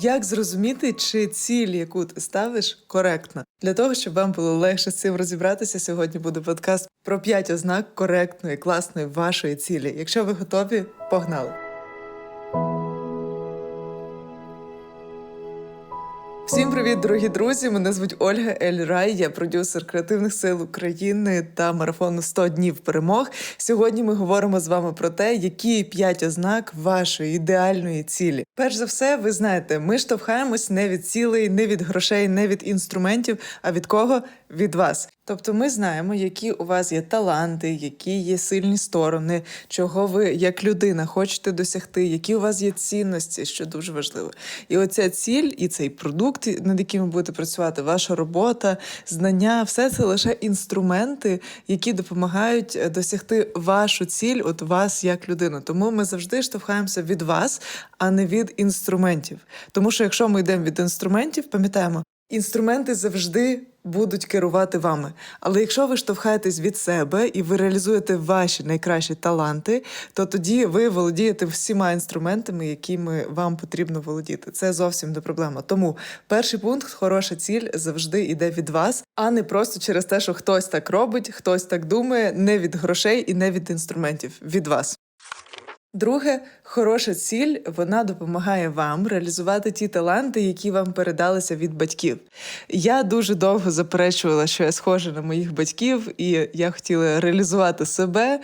Як зрозуміти, чи ціль, яку ти ставиш, коректна? Для того, щоб вам було легше з цим розібратися, сьогодні буде подкаст про п'ять ознак коректної, класної вашої цілі. Якщо ви готові, погнали! Всім привіт, дорогі друзі! Мене звуть Ольга Ель Рай, я продюсер креативних сил України та марафону «100 днів перемог. Сьогодні ми говоримо з вами про те, які п'ять ознак вашої ідеальної цілі. Перш за все, ви знаєте, ми штовхаємось не від цілей, не від грошей, не від інструментів, а від кого? Від вас. Тобто ми знаємо, які у вас є таланти, які є сильні сторони, чого ви як людина хочете досягти, які у вас є цінності, що дуже важливо. І оця ціль, і цей продукт, над яким ви будете працювати, ваша робота, знання, все це лише інструменти, які допомагають е, досягти вашу ціль, от вас як людину. Тому ми завжди штовхаємося від вас, а не від інструментів. Тому що якщо ми йдемо від інструментів, пам'ятаємо, інструменти завжди будуть керувати вами. Але якщо ви штовхаєтесь від себе і ви реалізуєте ваші найкращі таланти, то тоді ви володієте всіма інструментами, якими вам потрібно володіти. Це зовсім не проблема. Тому перший пункт хороша ціль завжди йде від вас, а не просто через те, що хтось так робить, хтось так думає, не від грошей і не від інструментів. Від вас. Друге, хороша ціль вона допомагає вам реалізувати ті таланти, які вам передалися від батьків. Я дуже довго заперечувала, що я схожа на моїх батьків, і я хотіла реалізувати себе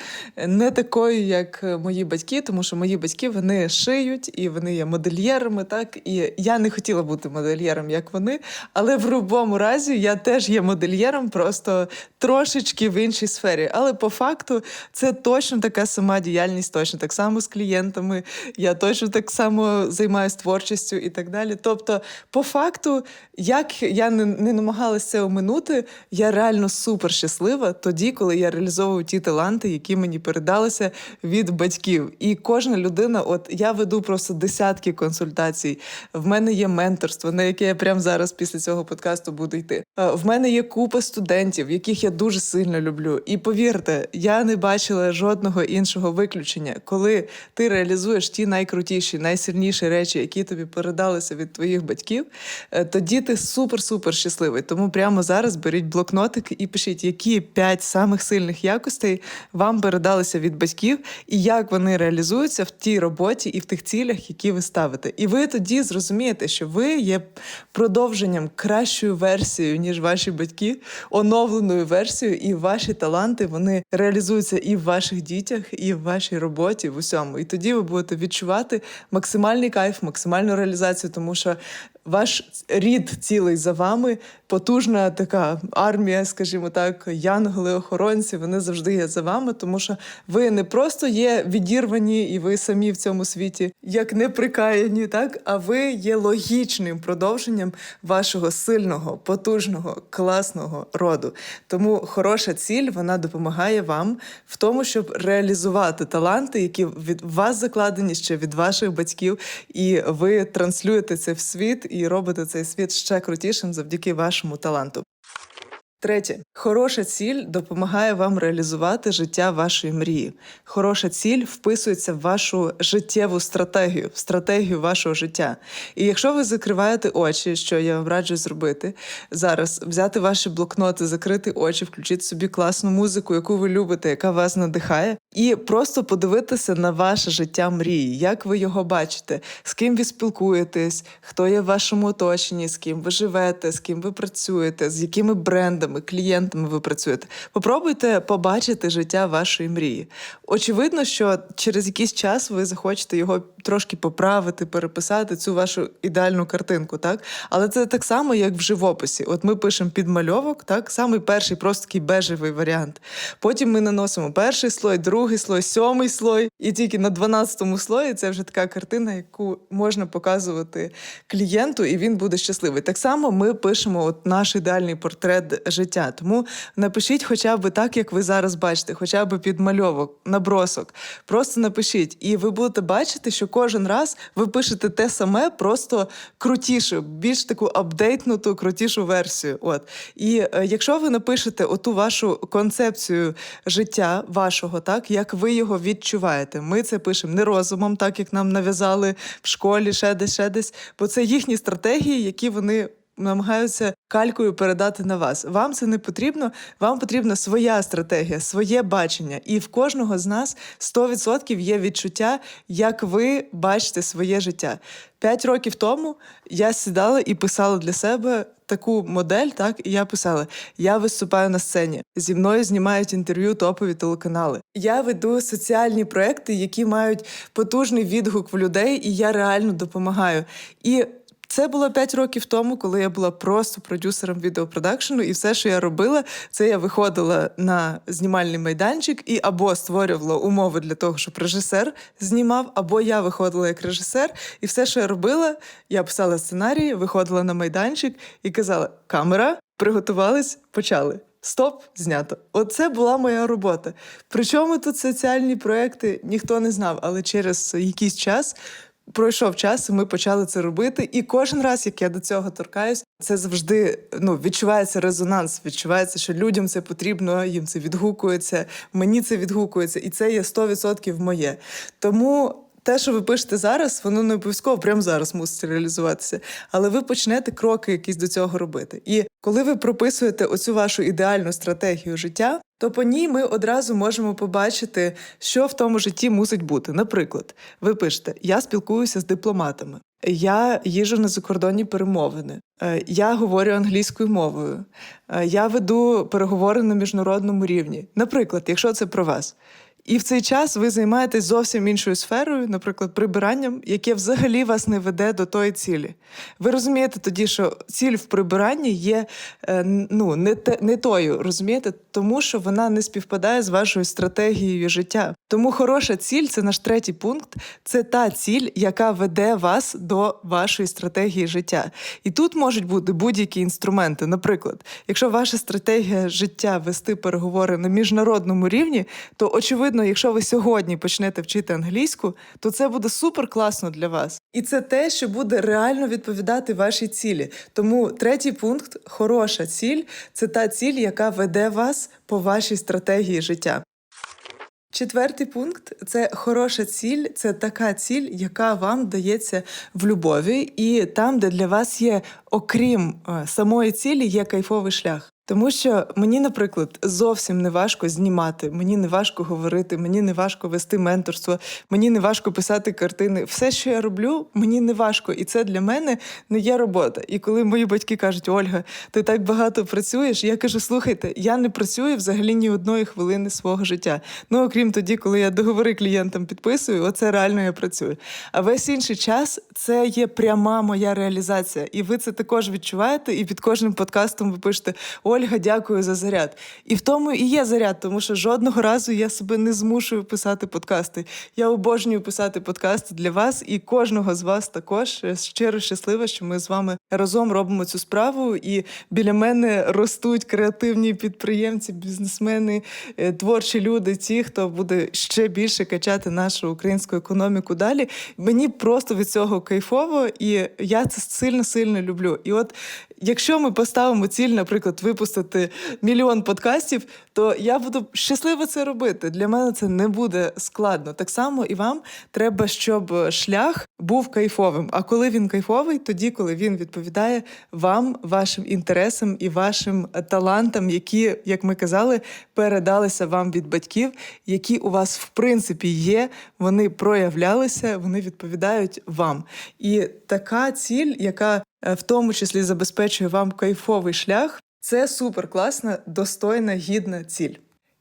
не такою, як мої батьки, тому що мої батьки вони шиють і вони є модельєрами. Так і я не хотіла бути модельєром, як вони, але в будь-якому разі я теж є модельєром, просто трошечки в іншій сфері. Але по факту це точно така сама діяльність, точно так само з клієнтами. Я точно так само займаюся творчістю і так далі. Тобто, по факту, як я не, не намагалася це оминути, я реально супер щаслива тоді, коли я реалізовую ті таланти, які мені передалися від батьків. І кожна людина, от я веду просто десятки консультацій. В мене є менторство, на яке я прямо зараз після цього подкасту буду йти. Е, В мене є купа студентів, яких я дуже сильно люблю. І повірте, я не бачила жодного іншого виключення, коли ти реалізуєш ті найкрутіші, найсильніші речі, які тобі передалися від твоїх батьків, е, тоді ти супер-супер щасливий. Тому прямо зараз беріть блокнотик і пишіть, які п'ять самих сильних якостей вам передалися від батьків, і як вони реалізуються в тій роботі і в тих цілях, які ви ставите. І ви тоді зрозумієте, що ви є продовженням кращою версією, ніж ваші батьки, оновленою версією, і ваші таланти вони реалізуються і в ваших дітях, і в вашій роботі, в усьому. І тоді ви будете відчувати максимальний кайф, максимальну реалізацію, тому що ваш рід цілий за вами, потужна така армія, скажімо так, янголи-охоронці, вони завжди є за вами, тому що ви не просто є відірвані, і ви самі в цьому світі як неприкаяні, так а ви є логічним продовженням вашого сильного, потужного, класного роду. Тому хороша ціль вона допомагає вам в тому, щоб реалізувати таланти, які від вас закладені ще від ваших батьків, і ви транслюєте це в світ і робите цей світ ще крутішим завдяки вашому таланту. Третє, хороша ціль допомагає вам реалізувати життя вашої мрії. Хороша ціль вписується в вашу життєву стратегію, в стратегію вашого життя. І якщо ви закриваєте очі, що я вам раджу зробити зараз, взяти ваші блокноти, закрити очі, включити собі класну музику, яку ви любите, яка вас надихає, і просто подивитися на ваше життя мрії, як ви його бачите, з ким ви спілкуєтесь, хто є в вашому оточенні, з ким ви живете, з ким ви працюєте, з якими брендами, клієнтами ви працюєте. Попробуйте побачити життя вашої мрії. Очевидно, що через якийсь час ви захочете його трошки поправити, переписати цю вашу ідеальну картинку, так? Але це так само, як в живописі. От ми пишемо підмальовок, так, самий перший, просто такий бежевий варіант. Потім ми наносимо перший слой, другий слой, сьомий слой, і тільки на 12-му слої це вже така картина, яку можна показувати клієнту, і він буде щасливий. Так само ми пишемо от наш ідеальний портрет життя. Тому напишіть, хоча б так, як ви зараз бачите, хоча б підмальовок, набросок. Просто напишіть, і ви будете бачити, що кожен раз ви пишете те саме, просто крутіше, більш таку апдейтнуту, крутішу версію. От і е, якщо ви напишете оту вашу концепцію життя вашого, так як ви його відчуваєте. Ми це пишемо не розумом, так як нам нав'язали в школі, ще десь, ще десь, бо це їхні стратегії, які вони намагаються калькою передати на вас. Вам це не потрібно. Вам потрібна своя стратегія, своє бачення. І в кожного з нас 100% є відчуття, як ви бачите своє життя. П'ять років тому я сідала і писала для себе таку модель, так і я писала: я виступаю на сцені. Зі мною знімають інтерв'ю топові телеканали. Я веду соціальні проекти, які мають потужний відгук в людей, і я реально допомагаю. І це було 5 років тому, коли я була просто продюсером відеопродакшену, і все, що я робила, це я виходила на знімальний майданчик і або створювала умови для того, щоб режисер знімав, або я виходила як режисер, і все, що я робила, я писала сценарії, виходила на майданчик і казала: камера, приготувались, почали. Стоп, знято. Оце була моя робота. Причому тут соціальні проекти ніхто не знав, але через якийсь час Пройшов час, і ми почали це робити. І кожен раз, як я до цього торкаюсь, це завжди ну відчувається резонанс. Відчувається, що людям це потрібно, їм це відгукується, мені це відгукується, і це є 100% моє. Тому. Те, що ви пишете зараз, воно не обов'язково прямо зараз мусить реалізуватися, але ви почнете кроки якісь до цього робити. І коли ви прописуєте оцю вашу ідеальну стратегію життя, то по ній ми одразу можемо побачити, що в тому житті мусить бути. Наприклад, ви пишете: Я спілкуюся з дипломатами, я їжу на закордонні перемовини, е, я говорю англійською мовою, е, я веду переговори на міжнародному рівні. Наприклад, якщо це про вас. І в цей час ви займаєтесь зовсім іншою сферою, наприклад, прибиранням, яке взагалі вас не веде до тої цілі. Ви розумієте тоді, що ціль в прибиранні є е, ну, не те, не тою, розумієте, тому що вона не співпадає з вашою стратегією життя. Тому хороша ціль це наш третій пункт. Це та ціль, яка веде вас до вашої стратегії життя. І тут можуть бути будь-які інструменти. Наприклад, якщо ваша стратегія життя вести переговори на міжнародному рівні, то очевидно очевидно, якщо ви сьогодні почнете вчити англійську, то це буде супер класно для вас. І це те, що буде реально відповідати вашій цілі. Тому третій пункт хороша ціль це та ціль, яка веде вас по вашій стратегії життя. Четвертий пункт це хороша ціль, це така ціль, яка вам дається в любові, і там, де для вас є, окрім е, самої цілі, є кайфовий шлях. Тому що мені, наприклад, зовсім не важко знімати, мені не важко говорити, мені не важко вести менторство, мені не важко писати картини. Все, що я роблю, мені не важко, і це для мене не є робота. І коли мої батьки кажуть, Ольга, ти так багато працюєш, я кажу: слухайте, я не працюю взагалі ні одної хвилини свого життя. Ну окрім тоді, коли я договори клієнтам підписую, оце реально я працюю. А весь інший час це є пряма моя реалізація, і ви це також відчуваєте. І під кожним подкастом ви пишете. Ольга, дякую за заряд. І в тому і є заряд, тому що жодного разу я себе не змушую писати подкасти. Я обожнюю писати подкасти для вас і кожного з вас також щиро щаслива, що ми з вами разом робимо цю справу. І біля мене ростуть креативні підприємці, бізнесмени, е, творчі люди, ті, хто буде ще більше качати нашу українську економіку далі. Мені просто від цього кайфово, і я це сильно сильно люблю. І от якщо ми поставимо ціль, наприклад, випустити мільйон подкастів, то я буду щасливо це робити. Для мене це не буде складно. Так само і вам треба, щоб шлях був кайфовим. А коли він кайфовий, тоді, коли він відповідає вам, вашим інтересам і вашим талантам, які, як ми казали, передалися вам від батьків, які у вас в принципі є, вони проявлялися, вони відповідають вам. І така ціль, яка в тому числі забезпечує вам кайфовий шлях. Це супер класна, достойна, гідна ціль.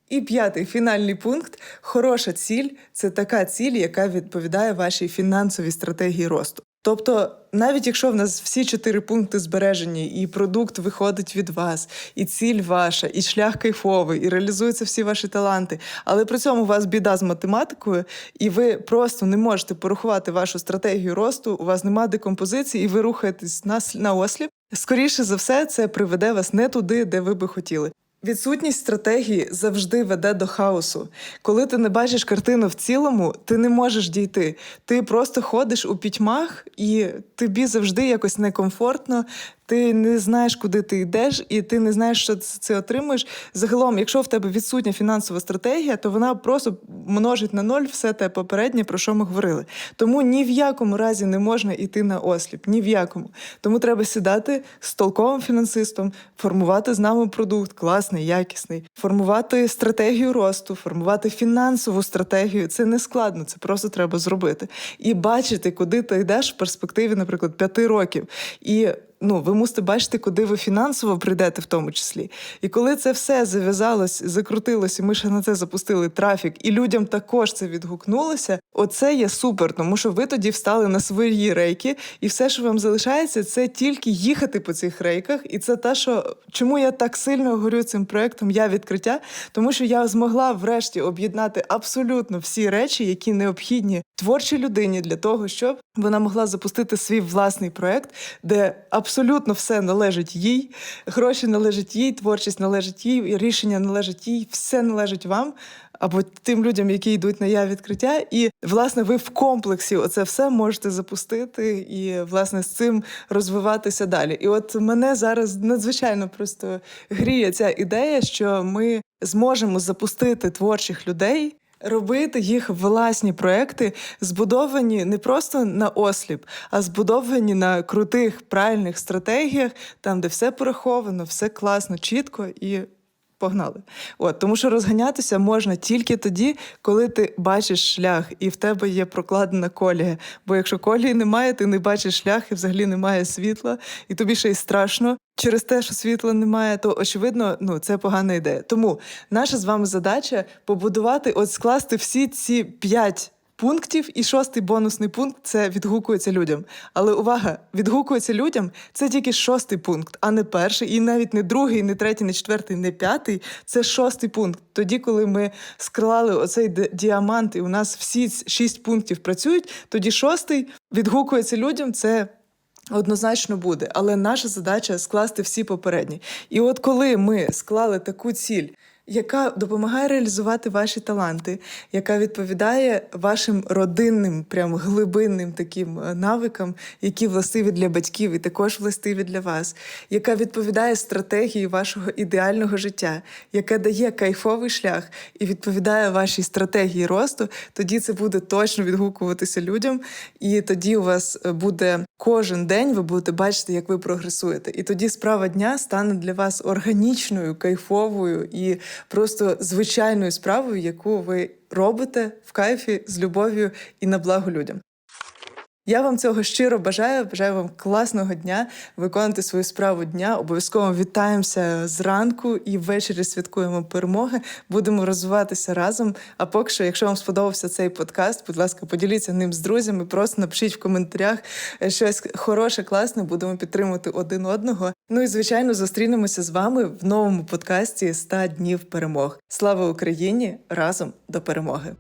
І п'ятий фінальний пункт хороша ціль це така ціль, яка відповідає вашій фінансовій стратегії росту. Тобто, навіть якщо в нас всі чотири пункти збережені, і продукт виходить від вас, і ціль ваша, і шлях кайфовий, і реалізуються всі ваші таланти, але при цьому у вас біда з математикою, і ви просто не можете порахувати вашу стратегію росту, у вас немає декомпозиції, і ви рухаєтесь на, на осліп, скоріше за все, це приведе вас не туди, де ви би хотіли. Відсутність стратегії завжди веде до хаосу. Коли ти не бачиш картину в цілому, ти не можеш дійти. Ти просто ходиш у пітьмах, і тобі завжди якось некомфортно. Ти не знаєш, куди ти йдеш, і ти не знаєш, що це, отримуєш. Загалом, якщо в тебе відсутня фінансова стратегія, то вона просто множить на ноль все те попереднє, про що ми говорили. Тому ні в якому разі не можна йти на осліп, ні в якому. Тому треба сідати з толковим фінансистом, формувати з нами продукт, класний, якісний, формувати стратегію росту, формувати фінансову стратегію. Це не складно, це просто треба зробити. І бачити, куди ти йдеш в перспективі, наприклад, п'яти років. І ну, ви мусите бачити, куди ви фінансово прийдете, в тому числі. І коли це все зав'язалось, закрутилось, і ми ще на це запустили трафік, і людям також це відгукнулося. Оце є супер, тому що ви тоді встали на свої рейки, і все, що вам залишається, це тільки їхати по цих рейках. І це те, що чому я так сильно горю цим проектом Я відкриття, тому що я змогла врешті об'єднати абсолютно всі речі, які необхідні творчій людині для того, щоб вона могла запустити свій власний проект, де абсолютно все належить їй, гроші належать їй, творчість належить їй, рішення належить їй, все належить вам. Або тим людям, які йдуть на я відкриття, і власне ви в комплексі оце все можете запустити і власне з цим розвиватися далі. І от мене зараз надзвичайно просто гріє ця ідея, що ми зможемо запустити творчих людей робити їх власні проекти, збудовані не просто на осліп, а збудовані на крутих правильних стратегіях, там де все пораховано, все класно, чітко і. Погнали. От, Тому що розганятися можна тільки тоді, коли ти бачиш шлях, і в тебе є прокладена колія. Бо якщо колії немає, ти не бачиш шлях і взагалі немає світла, і тобі ще й страшно через те, що світла немає, то очевидно, ну це погана ідея. Тому наша з вами задача побудувати, от скласти всі ці п'ять. Пунктів і шостий бонусний пункт це відгукується людям. Але увага, відгукується людям це тільки шостий пункт, а не перший, і навіть не другий, не третій, не четвертий, не п'ятий. Це шостий пункт. Тоді, коли ми склали оцей діамант, і у нас всі шість пунктів працюють, тоді шостий відгукується людям. Це Однозначно буде, але наша задача скласти всі попередні. І от коли ми склали таку ціль, яка допомагає реалізувати ваші таланти, яка відповідає вашим родинним, прям глибинним таким е, навикам, які властиві для батьків, і також властиві для вас, яка відповідає стратегії вашого ідеального життя, яка дає кайфовий шлях і відповідає вашій стратегії росту, тоді це буде точно відгукуватися людям, і тоді у вас е, буде кожен день, ви будете бачити, як ви прогресуєте. І тоді справа дня стане для вас органічною, кайфовою і просто звичайною справою, яку ви робите в кайфі з любов'ю і на благо людям. Я вам цього щиро бажаю. Бажаю вам класного дня, виконати свою справу дня. Обов'язково вітаємося зранку і ввечері святкуємо перемоги. Будемо розвиватися разом. А поки що, якщо вам сподобався цей подкаст, будь ласка, поділіться ним з друзями. Просто напишіть в коментарях щось хороше, класне. Будемо підтримувати один одного. Ну і звичайно, зустрінемося з вами в новому подкасті «100 днів перемог. Слава Україні! Разом до перемоги!